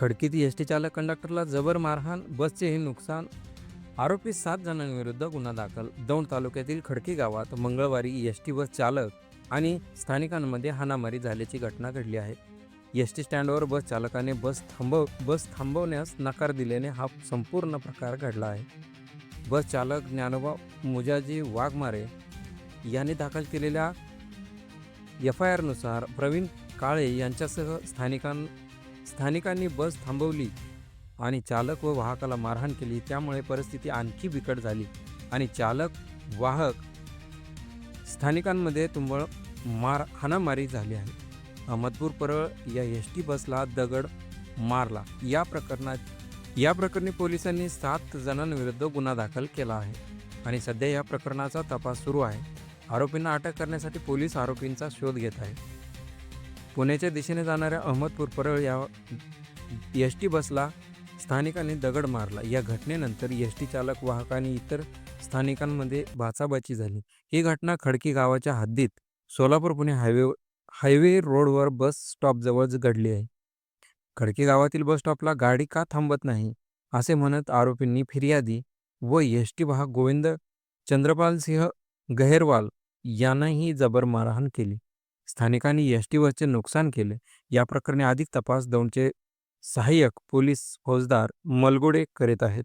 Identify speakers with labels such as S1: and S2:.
S1: खडकीत S T चालक कंडक्टरला जबर मारहाण बसचेही नुकसान आरोपी सात जणांविरुद्ध गुन्हा दाखल. दौंड तालुक्यातील खडकी गावात मंगळवारी एस टी बस चालक आणि स्थानिकांमध्ये हाणामारी झाल्याची घटना घडली आहे. एस टी स्टँडवर बस चालकाने बस थांबव बस थांबवण्यास नकार दिल्याने हा संपूर्ण प्रकार घडला आहे. बस चालक ज्ञानोबा मुजाजी वाघमारे यांनी दाखल केलेल्या एफ आय आरनुसार प्रवीण काळे यांच्यासह स्थानिकां स्थानिकांनी बस थांबवली आणि चालक व वाहकाला मारहाण केली. त्यामुळे परिस्थिती आणखी बिकट झाली आणि चालक वाहक स्थानिकांमध्ये तुंबळ मार हाणामारी झाली आहे. अहमदपूर परळ या एस टी बसला दगड मारला. या प्रकरणात या प्रकरणी पोलिसांनी सात जणांविरुद्ध गुन्हा दाखल केला आहे आणि सध्या या प्रकरणाचा तपास सुरू आहे. आरोपींना अटक करण्यासाठी पोलीस आरोपींचा शोध घेत आहे पुण्याच्या दिशेने जाणाऱ्या अहमदपूर परळ या एस टी बसला स्थानिकांनी दगड मारला. या घटनेनंतर एस टी चालक वाहक आणि इतर स्थानिकांमध्ये बाचाबाची झाली. ही घटना खडकी गावाच्या हद्दीत सोलापूर पुणे हायवे हायवे रोडवर बस स्टॉपजवळ घडली आहे. खडकी गावातील बस स्टॉपला गाडी का थांबत नाही असे म्हणत आरोपींनी फिर्यादी व एस टी वाहक गोविंद चंद्रपाल सिंह गहेरवाल यांनाही जबर मारहाण केली. स्थानिकांनी एस टी बसचे नुकसान केले. या प्रकरणी अधिक तपास दौंडचे सहाय्यक पोलीस फौजदार मलगोडे करीत आहेत.